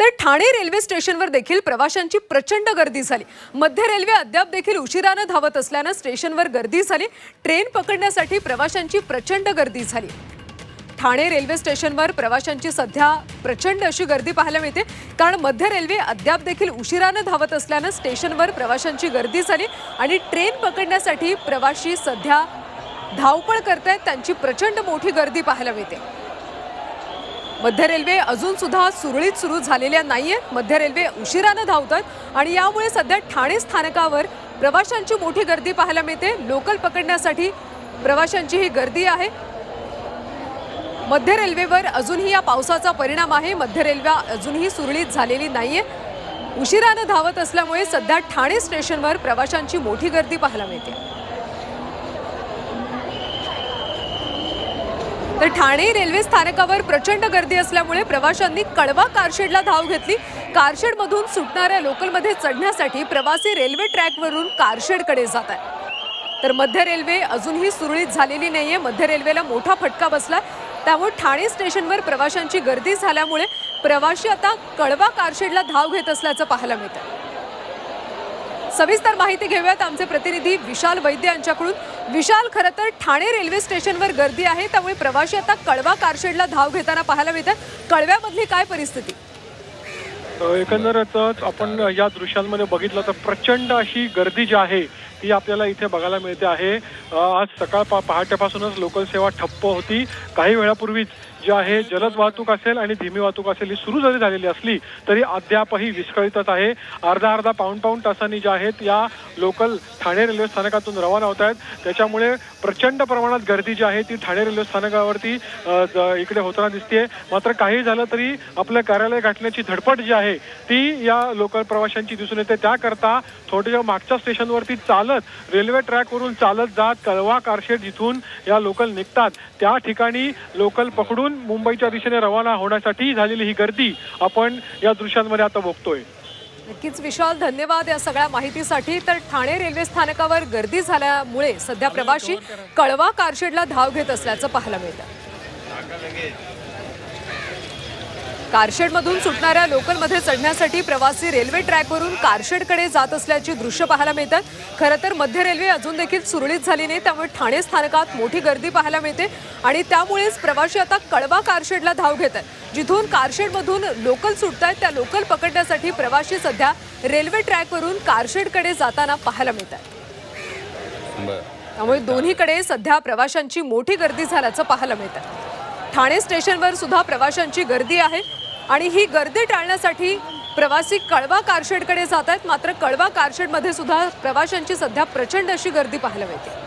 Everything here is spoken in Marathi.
तर ठाणे रेल्वे स्टेशनवर देखील प्रवाशांची प्रचंड गर्दी झाली. मध्य रेल्वे अद्याप देखील उशिरानं धावत असल्यानं स्टेशनवर गर्दी झाली. ट्रेन पकडण्यासाठी प्रवाशांची प्रचंड गर्दी झाली. ठाणे रेल्वे स्टेशनवर प्रवाशांची सध्या प्रचंड अशी गर्दी पाहायला मिळते. कारण मध्य रेल्वे अद्याप देखील उशिरानं धावत असल्यानं स्टेशनवर प्रवाशांची गर्दी झाली आणि ट्रेन पकडण्यासाठी प्रवाशी सध्या धावपळ करतायत. त्यांची प्रचंड मोठी गर्दी पाहायला मिळते. मध्य रेल्वे अजून सुद्धा सुरळीत सुरू झालेल्या नाही आहेत मध्य रेल्वे उशिरानं धावतात आणि यामुळे सध्या ठाणे स्थानकावर प्रवाशांची मोठी गर्दी पाहायला मिळते. लोकल पकडण्यासाठी प्रवाशांची ही गर्दी आहे. मध्य रेल्वेवर अजूनही या पावसाचा परिणाम आहे. मध्य रेल्वे अजूनही सुरळीत झालेली नाहीये. उशिरानं धावत असल्यामुळे सध्या ठाणे स्टेशनवर प्रवाशांची मोठी गर्दी पाहायला मिळते. तर ठाणे रेल्वे स्थानकावर प्रचंड गर्दी असल्यामुळे प्रवाशांनी कळवा कारशेडला धाव घेतली. कारशेडमधून सुटणाऱ्या लोकलमध्ये चढण्यासाठी प्रवासी रेल्वे ट्रॅकवरून कारशेडकडे जात आहेत. तर मध्य रेल्वे अजूनही सुरळीत झालेली नाहीये. मध्य रेल्वेला मोठा फटका बसला त्यामुळे ठाणे स्टेशनवर प्रवाशांची गर्दी झाल्यामुळे प्रवाशी आता कळवा कारशेडला धाव घेत असल्याचं पाहायला मिळतं सविस्तर माहिती घेऊयात. आमचे प्रतिनिधी विशाल वैद्य यांच्याकडून. विशाल खरं तर ठाणे रेल्वे स्टेशनवर गर्दी आहे त्यामुळे प्रवासी आता कळवा कारशेडला धाव घेताना पाहायला मिळतात. कळव्यामधली काय परिस्थिती? एकंदरच आपण या दृश्यांमध्ये बघितलं तर प्रचंड अशी गर्दी जी आहे ती आपल्याला इथे बघायला मिळते आहे. आज सकाळ पा पहाटेपासूनच लोकल सेवा ठप्प होती. काही वेळापूर्वीच जी आहे जलद वाहतूक असेल आणि धीमी वाहतूक असेल ही सुरू जरी झालेली असली तरी अद्यापही विस्कळीतच आहे. अर्धा अर्धा पाऊण पाऊण तासांनी ज्या आहेत या लोकल ठाणे रेल्वे स्थानकातून रवाना होत आहेत. त्याच्यामुळे प्रचंड प्रमाणात गर्दी जी आहे ती ठाणे रेल्वे स्थानकावरती ज- इकडे होताना दिसते मात्र काही झालं तरी आपलं कार्यालय गाठण्याची धडपड जी आहे ती या लोकल प्रवाशांची दिसून येते. त्याकरता थोड्या मागच्या स्टेशनवरती चालत रेल्वे ट्रॅकवरून चालत जात कळवा कारशेड जिथून या लोकल निघतात. त्या ठिकाणी लोकल पकडून मुंबईच्या दिशेने रवाना होण्यासाठी झालेली ही गर्दी आपण या दृश्यांमध्ये आता बघतोय. नक्कीच विशाल धन्यवाद या सगळ्या माहितीसाठी. तर ठाणे रेल्वे स्थानकावर गर्दी झाल्यामुळे सध्या प्रवासी कळवा कारशेडला धाव घेत असल्याचं पाहायला मिळतं. कारशेडमधून सुटणाऱ्या लोकलमध्ये चढण्यासाठी प्रवासी रेल्वे ट्रॅकवरून कारशेडकडे जात असल्याची दृश्य पाहायला मिळतात खरं तर मध्य रेल्वे अजून देखील सुरळीत झाली नाही त्यामुळे ठाणे स्थानकात मोठी गर्दी पाहायला मिळते आणि त्यामुळेच प्रवासी आता कळवा कारशेडला धाव घेत आहेत जिथून कारशेडमधून लोकल सुटत आहेत त्या लोकल पकडण्यासाठी प्रवासी सध्या रेल्वे ट्रॅकवरून कारशेडकडे जाताना पाहायला मिळतात. बर. त्यामुळे दोन्हीकडे सध्या प्रवाशांची मोठी गर्दी झाल्याचं पाहायला मिळतं. ठाणे स्टेशनवर सुद्धा प्रवाशांची गर्दी आहे आणि ही गर्दी टाळण्यासाठी प्रवासी कळवा कारशेडकडे जात आहेत. मात्र कळवा कारशेडमध्ये सुद्धा प्रवाशांची सध्या प्रचंड अशी गर्दी पाहायला मिळते.